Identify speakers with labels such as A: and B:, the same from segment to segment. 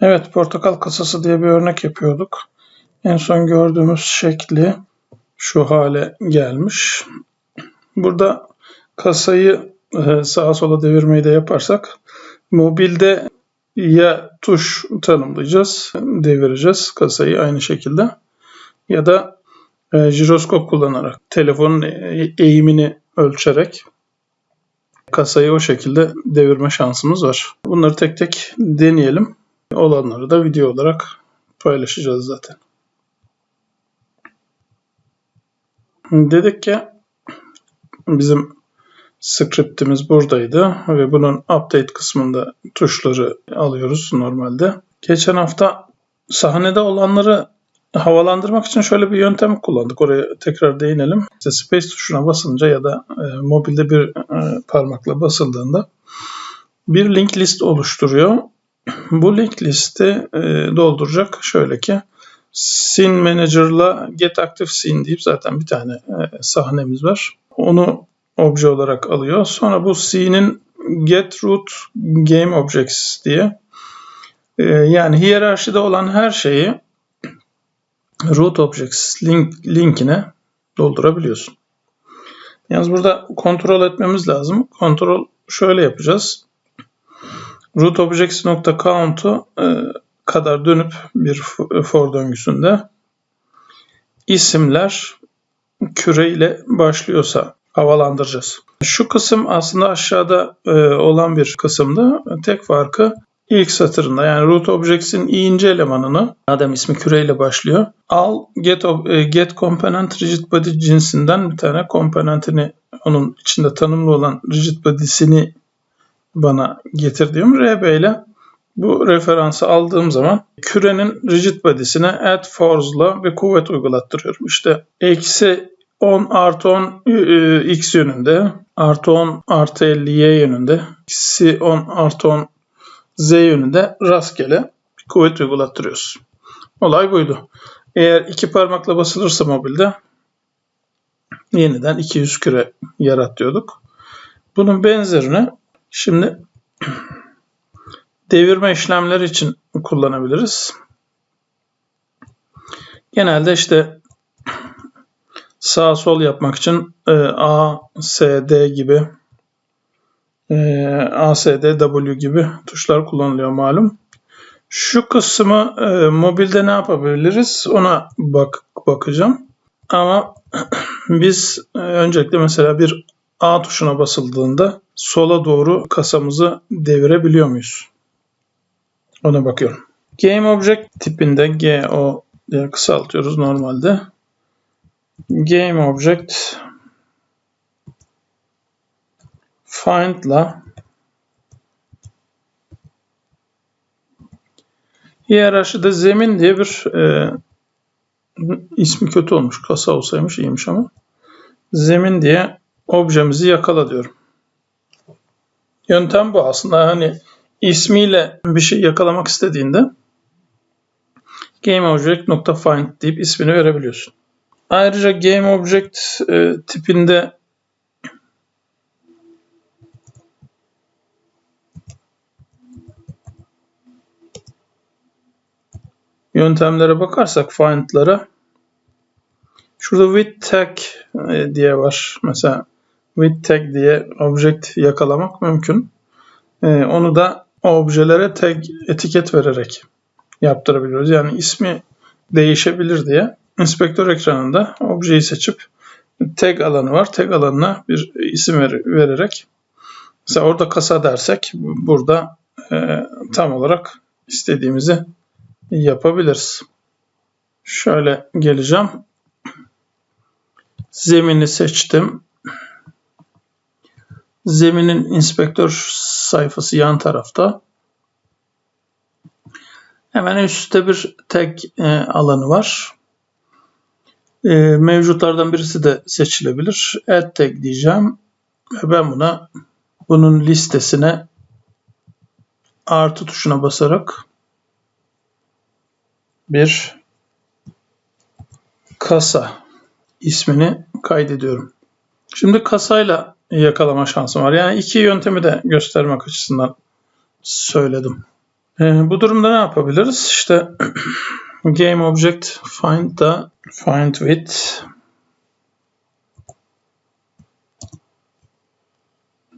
A: Evet, portakal kasası diye bir örnek yapıyorduk. En son gördüğümüz şekli şu hale gelmiş. Burada kasayı e, sağa sola devirmeyi de yaparsak mobilde ya tuş tanımlayacağız, devireceğiz kasayı aynı şekilde ya da e, jiroskop kullanarak telefonun e- eğimini ölçerek kasayı o şekilde devirme şansımız var. Bunları tek tek deneyelim. Olanları da video olarak paylaşacağız zaten. Dedik ki bizim scriptimiz buradaydı ve bunun update kısmında tuşları alıyoruz normalde. Geçen hafta sahnede olanları havalandırmak için şöyle bir yöntem kullandık. Oraya tekrar değinelim. İşte space tuşuna basınca ya da e, mobilde bir e, parmakla basıldığında bir link list oluşturuyor. Bu link listi e, dolduracak şöyle ki Scene Manager'la Get Active Scene deyip zaten bir tane e, sahnemiz var. Onu obje olarak alıyor. Sonra bu scene'in Get Root Game Objects diye e, yani hiyerarşide olan her şeyi root objects link, linkine doldurabiliyorsun. Yalnız burada kontrol etmemiz lazım. Kontrol şöyle yapacağız. Root e, kadar dönüp bir for döngüsünde isimler küre ile başlıyorsa havalandıracağız. Şu kısım aslında aşağıda e, olan bir kısımda. Tek farkı ilk satırında yani root objects'in i'inci elemanını adam ismi küreyle başlıyor. Al get, e, get component rigid body cinsinden bir tane komponentini onun içinde tanımlı olan rigid body'sini bana getir diyorum. RB ile bu referansı aldığım zaman kürenin rigid body'sine add force'la bir kuvvet uygulattırıyorum. İşte eksi 10 artı 10 e, x yönünde, artı 10 artı 50 y yönünde, eksi 10 artı 10 z yönünde rastgele bir kuvvet uygulattırıyoruz. Olay buydu. Eğer iki parmakla basılırsa mobilde yeniden 200 küre yarat diyorduk. Bunun benzerini şimdi devirme işlemleri için kullanabiliriz. Genelde işte sağ sol yapmak için e, A, S, D gibi e, A, S, D, W gibi tuşlar kullanılıyor malum. Şu kısmı e, mobilde ne yapabiliriz ona bak bakacağım. Ama biz e, öncelikle mesela bir A tuşuna basıldığında sola doğru kasamızı devirebiliyor muyuz? Ona bakıyorum. Game Object tipinde GO diye kısaltıyoruz normalde. Game Object find'la hiyerarşide zemin diye bir e, ismi kötü olmuş. Kasa olsaymış iyiymiş ama. Zemin diye objemizi yakala diyorum. Yöntem bu aslında hani ismiyle bir şey yakalamak istediğinde GameObject.find deyip ismini verebiliyorsun. Ayrıca GameObject e, tipinde yöntemlere bakarsak find'lara şurada with tag e, diye var. Mesela with tag diye object yakalamak mümkün. E, onu da objelere tag etiket vererek yaptırabiliyoruz. Yani ismi değişebilir diye inspektör ekranında objeyi seçip tag alanı var. Tag alanına bir isim ver, vererek mesela orada kasa dersek burada e, tam olarak istediğimizi yapabiliriz. Şöyle geleceğim. Zemini seçtim. Zeminin inspektör sayfası yan tarafta. Hemen üstte bir tag e, alanı var. E, mevcutlardan birisi de seçilebilir. Add tag diyeceğim. Ve ben buna bunun listesine artı tuşuna basarak bir kasa ismini kaydediyorum. Şimdi kasayla yakalama şansım var. Yani iki yöntemi de göstermek açısından söyledim. Ee, bu durumda ne yapabiliriz? İşte game object find da find with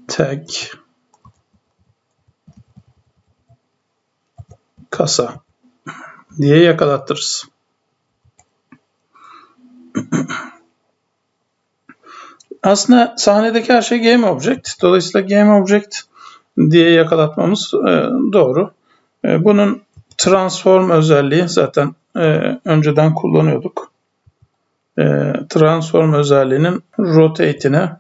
A: tag kasa diye yakalattırırız. Aslında sahnedeki her şey game object. Dolayısıyla game object diye yakalatmamız e, doğru. E, bunun transform özelliği zaten e, önceden kullanıyorduk. E, transform özelliğinin rotate'ine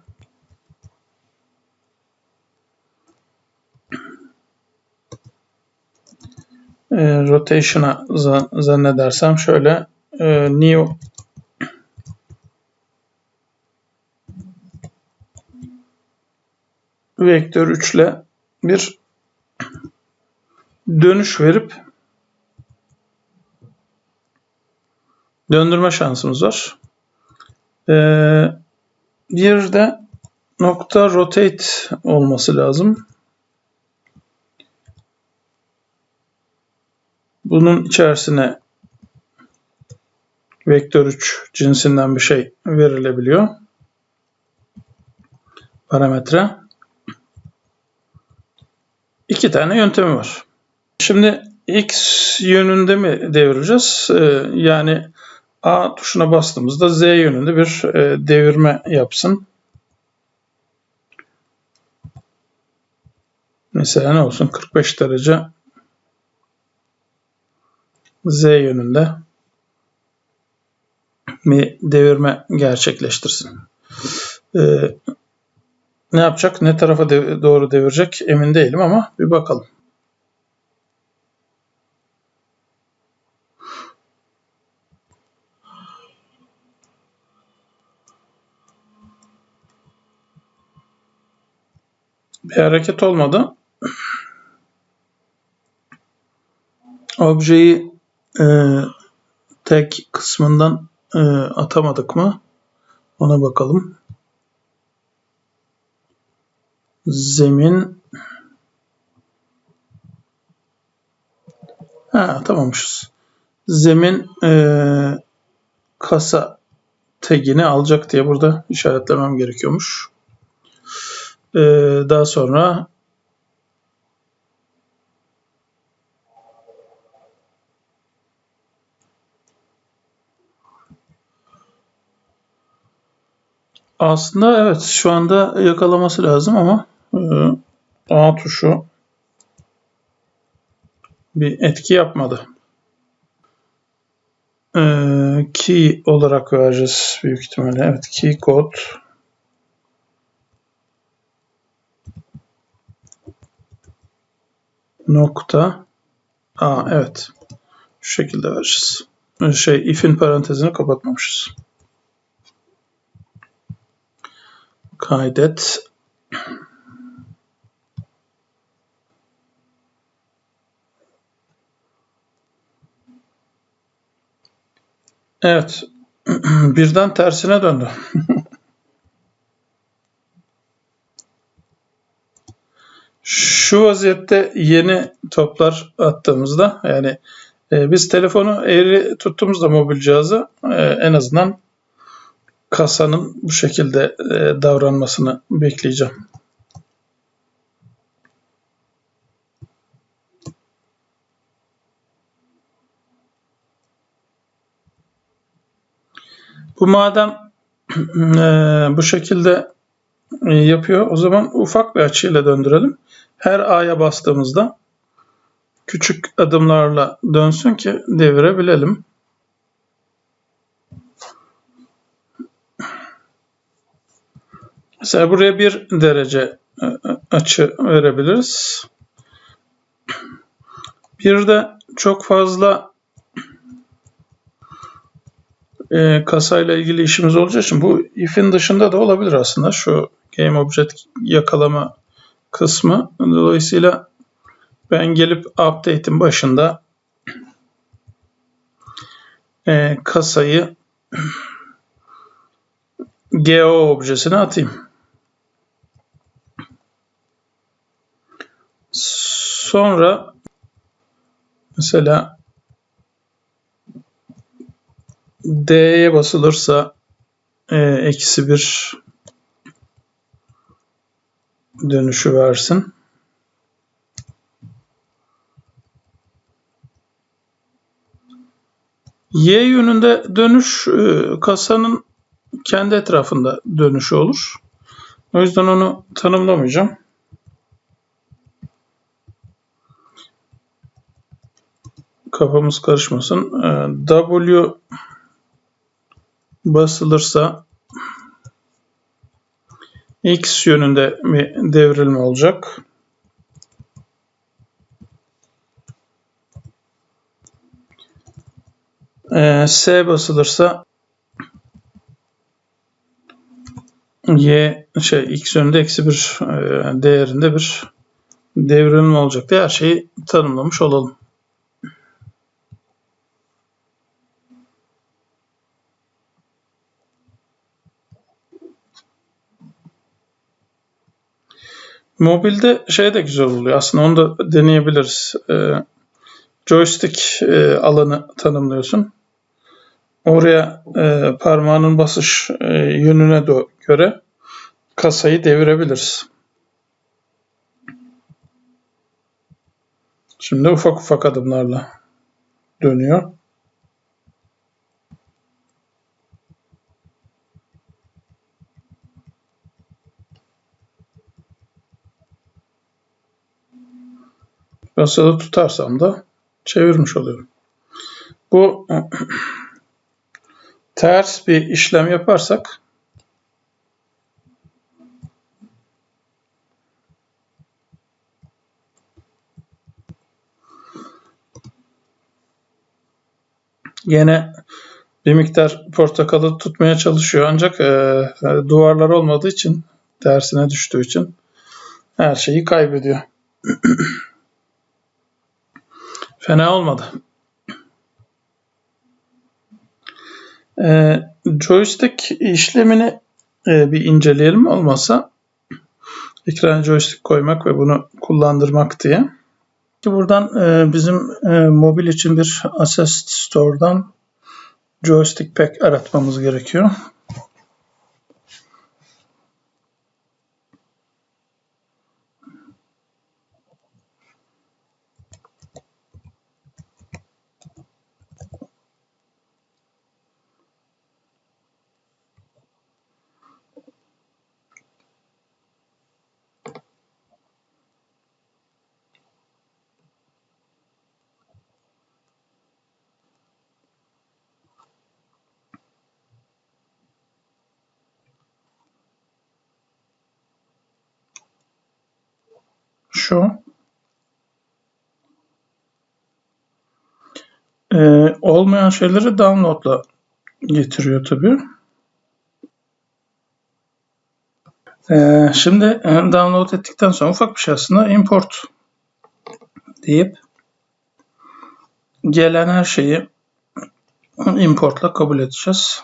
A: e, rotation'a zannedersem şöyle e, new vektör 3 ile bir dönüş verip döndürme şansımız var. Ee, bir de nokta rotate olması lazım. Bunun içerisine vektör 3 cinsinden bir şey verilebiliyor. Parametre. İki tane yöntemi var. Şimdi x yönünde mi devireceğiz? Ee, yani A tuşuna bastığımızda Z yönünde bir e, devirme yapsın. Mesela ne olsun? 45 derece Z yönünde bir devirme gerçekleştirsin. Ee, ne yapacak? Ne tarafa doğru devirecek emin değilim ama bir bakalım. Bir hareket olmadı. Objeyi e, tek kısmından e, atamadık mı? Ona bakalım. Zemin Ha tamammışız. Zemin e, kasa tagini alacak diye burada işaretlemem gerekiyormuş. E, daha sonra aslında evet şu anda yakalaması lazım ama ee, A tuşu bir etki yapmadı. Ee, key olarak vereceğiz büyük ihtimalle. Evet key kod nokta A evet. Şu şekilde vereceğiz. Şey if'in parantezini kapatmamışız. Kaydet Evet. Birden tersine döndü. Şu vaziyette yeni toplar attığımızda yani e, biz telefonu eğri tuttuğumuzda mobil cihazı e, en azından kasanın bu şekilde e, davranmasını bekleyeceğim. Bu madem e, bu şekilde e, yapıyor o zaman ufak bir açıyla döndürelim. Her A'ya bastığımızda küçük adımlarla dönsün ki devirebilelim. Mesela buraya bir derece e, açı verebiliriz. Bir de çok fazla e, kasayla ilgili işimiz olacağı için bu if'in dışında da olabilir aslında şu game object yakalama kısmı. Dolayısıyla ben gelip update'in başında e, kasayı GO objesine atayım. Sonra Mesela D'ye basılırsa e, eksi bir dönüşü versin. Y yönünde dönüş e, kasanın kendi etrafında dönüşü olur. O yüzden onu tanımlamayacağım. Kafamız karışmasın. E, w basılırsa x yönünde bir devrilme olacak. Ee, S basılırsa y şey x yönünde eksi bir e, değerinde bir devrilme olacak diye her şeyi tanımlamış olalım. Mobilde şey de güzel oluyor. Aslında onu da deneyebiliriz. Ee, joystick e, alanı tanımlıyorsun. Oraya e, parmağının basış e, yönüne göre kasayı devirebiliriz. Şimdi ufak ufak adımlarla dönüyor. Basılı tutarsam da çevirmiş oluyorum. Bu ters bir işlem yaparsak Yine bir miktar portakalı tutmaya çalışıyor ancak e, duvarlar olmadığı için tersine düştüğü için her şeyi kaybediyor. Fena olmadı. E, joystick işlemini e, bir inceleyelim olmazsa ekrana joystick koymak ve bunu kullandırmak diye. Buradan e, bizim e, mobil için bir Assist Store'dan joystick pack aratmamız gerekiyor. Şu. Ee, olmayan şeyleri download'la getiriyor tabii. Ee, şimdi e, download ettikten sonra ufak bir şey aslında import deyip gelen her şeyi importla kabul edeceğiz.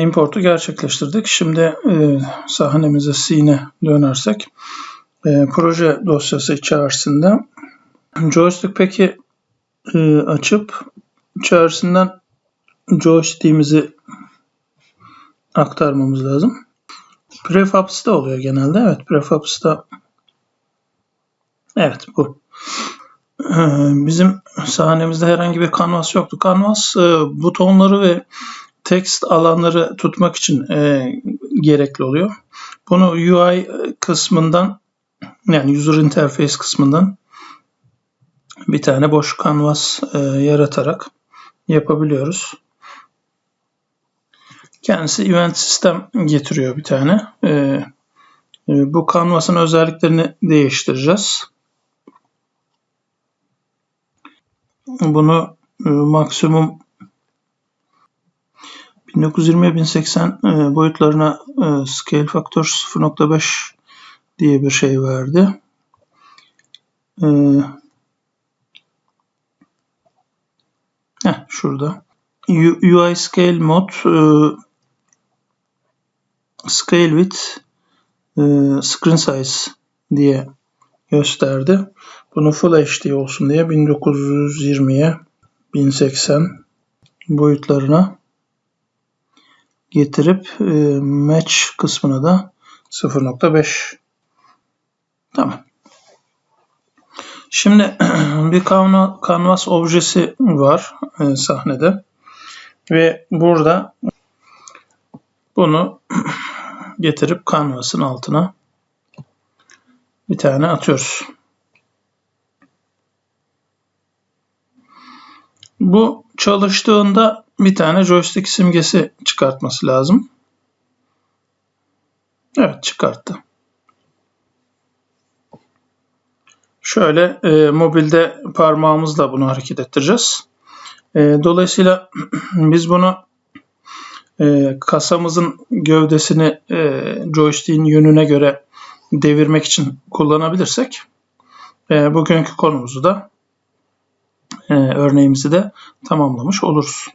A: Importu gerçekleştirdik. Şimdi e, sahnemize C'ne dönersek e, proje dosyası içerisinde joystick peki e, açıp içerisinden joystick'imizi aktarmamız lazım. Prefabs'ta oluyor genelde. Evet prefabs'ta evet bu. E, bizim sahnemizde herhangi bir kanvas yoktu. Kanvas e, butonları ve text alanları tutmak için e, gerekli oluyor. Bunu UI kısmından yani user interface kısmından bir tane boş kanvas e, yaratarak yapabiliyoruz. Kendisi event sistem getiriyor bir tane. E, e, bu kanvasın özelliklerini değiştireceğiz. Bunu e, maksimum 1920-1080 e, boyutlarına e, scale factor 0.5 diye bir şey verdi. E, heh, şurada. UI scale mod scale with screen size diye gösterdi. Bunu Full HD olsun diye 1920'ye 1080 boyutlarına getirip e, match kısmına da 0.5 tamam. Şimdi bir canvas objesi var e, sahnede ve burada bunu getirip canvas'ın altına bir tane atıyoruz. Bu çalıştığında bir tane joystick simgesi çıkartması lazım. Evet çıkarttı. Şöyle e, mobilde parmağımızla bunu hareket ettireceğiz. E, dolayısıyla biz bunu e, kasamızın gövdesini e, joystick'in yönüne göre devirmek için kullanabilirsek e, bugünkü konumuzu da e, örneğimizi de tamamlamış oluruz.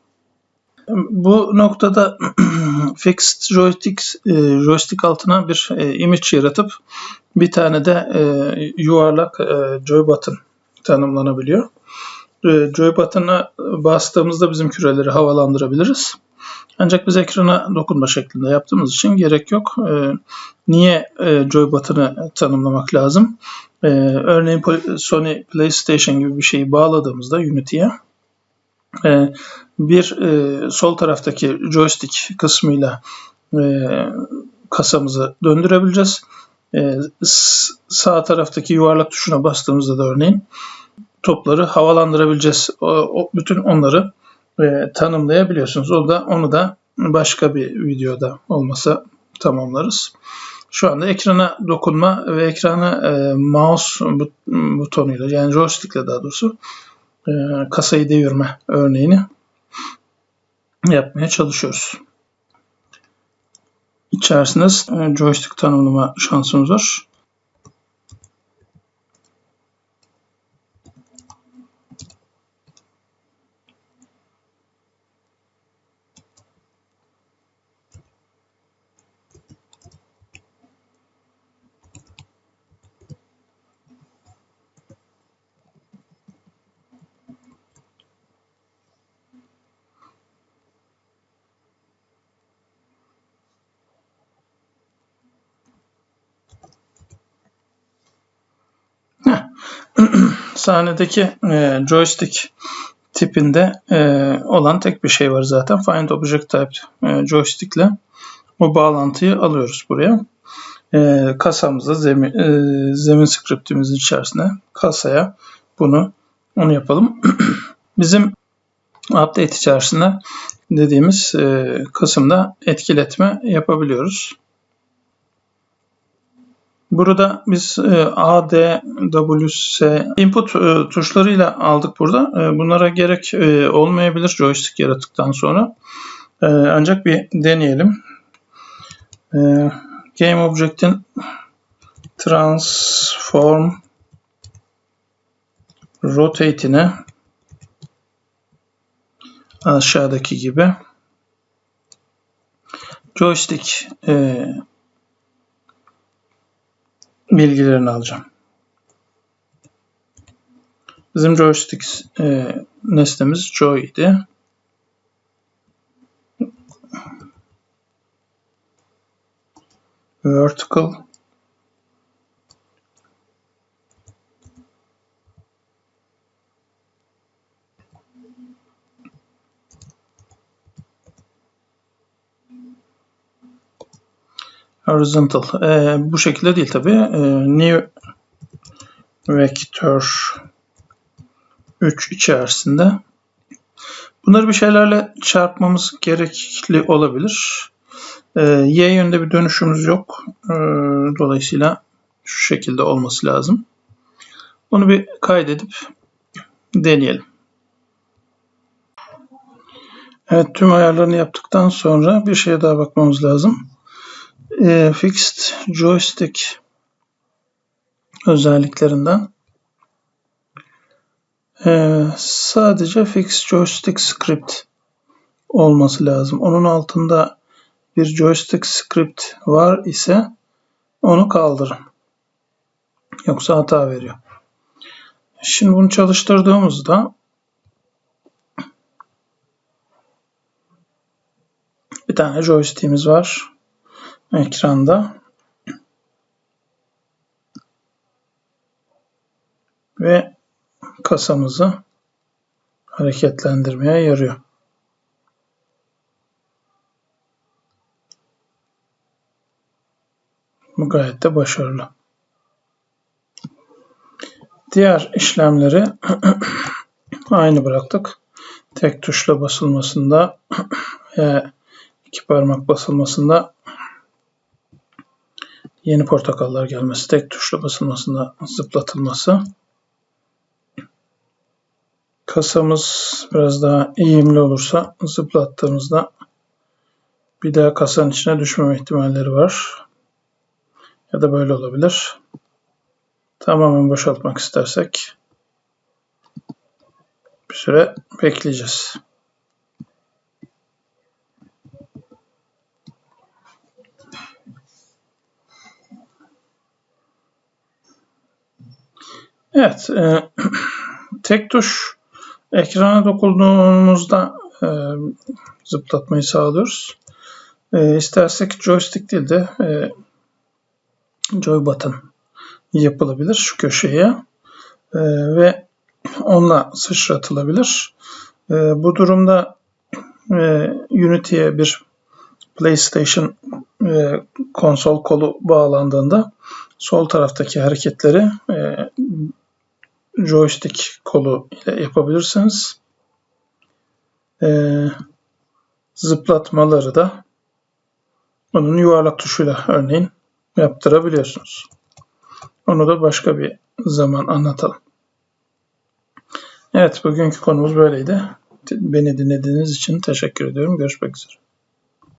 A: Bu noktada fixed joystick, e, joystick altına bir e, image yaratıp bir tane de e, yuvarlak e, joy button tanımlanabiliyor. E, joy button'a bastığımızda bizim küreleri havalandırabiliriz. Ancak biz ekrana dokunma şeklinde yaptığımız için gerek yok. E, niye e, joy button'ı tanımlamak lazım? E, örneğin Sony PlayStation gibi bir şeyi bağladığımızda Unity'ye bir e, sol taraftaki joystick kısmıyla e, kasamızı döndürebileceğiz. E, sağ taraftaki yuvarlak tuşuna bastığımızda da örneğin topları havalandırabileceğiz. Bütün onları e, tanımlayabiliyorsunuz. O da onu da başka bir videoda olmasa tamamlarız. Şu anda ekrana dokunma ve ekrana e, mouse butonuyla yani joystickle daha doğrusu e, kasayı devirme örneğini yapmaya çalışıyoruz. İçerisinde e, joystick tanımlama şansımız var. sahnedeki e, joystick tipinde e, olan tek bir şey var zaten. Find Object Type e, joystick ile o bağlantıyı alıyoruz buraya. E, kasamızda zemin, e, zemin scriptimizin içerisine kasaya bunu onu yapalım. Bizim update içerisinde dediğimiz e, kısımda etkiletme yapabiliyoruz. Burada biz e, A, D, W, S input e, tuşlarıyla aldık burada. E, bunlara gerek olmayabilir joystick yarattıktan sonra. Ancak bir deneyelim. Game Object'in transform rotate'ine aşağıdaki gibi joystick bilgilerini alacağım. Bizim joystick e, nesnemiz Joy idi. Vertical horizontal. E, bu şekilde değil tabi. E, new vector 3 içerisinde. Bunları bir şeylerle çarpmamız gerekli olabilir. E, y yönde bir dönüşümüz yok. E, dolayısıyla şu şekilde olması lazım. Bunu bir kaydedip deneyelim. Evet tüm ayarlarını yaptıktan sonra bir şeye daha bakmamız lazım e, fixed joystick özelliklerinden e, sadece fixed joystick script olması lazım. Onun altında bir joystick script var ise onu kaldırın. Yoksa hata veriyor. Şimdi bunu çalıştırdığımızda bir tane joystick'imiz var ekranda. Ve kasamızı hareketlendirmeye yarıyor. Bu gayet de başarılı. Diğer işlemleri aynı bıraktık. Tek tuşla basılmasında ve iki parmak basılmasında yeni portakallar gelmesi, tek tuşla basılmasında zıplatılması. Kasamız biraz daha eğimli olursa zıplattığımızda bir daha kasanın içine düşmeme ihtimalleri var. Ya da böyle olabilir. Tamamen boşaltmak istersek bir süre bekleyeceğiz. Evet, e, tek tuş ekrana dokunduğumuzda e, zıplatmayı sağlıyoruz. E, istersek joystick değil de e, joy button yapılabilir şu köşeye e, ve onunla sıçratılabilir. E, bu durumda e, Unity'ye bir PlayStation e, konsol kolu bağlandığında sol taraftaki hareketleri e, joystick kolu ile yapabilirsiniz. E, zıplatmaları da onun yuvarlak tuşuyla örneğin yaptırabiliyorsunuz. Onu da başka bir zaman anlatalım. Evet bugünkü konumuz böyleydi. Beni dinlediğiniz için teşekkür ediyorum. Görüşmek üzere.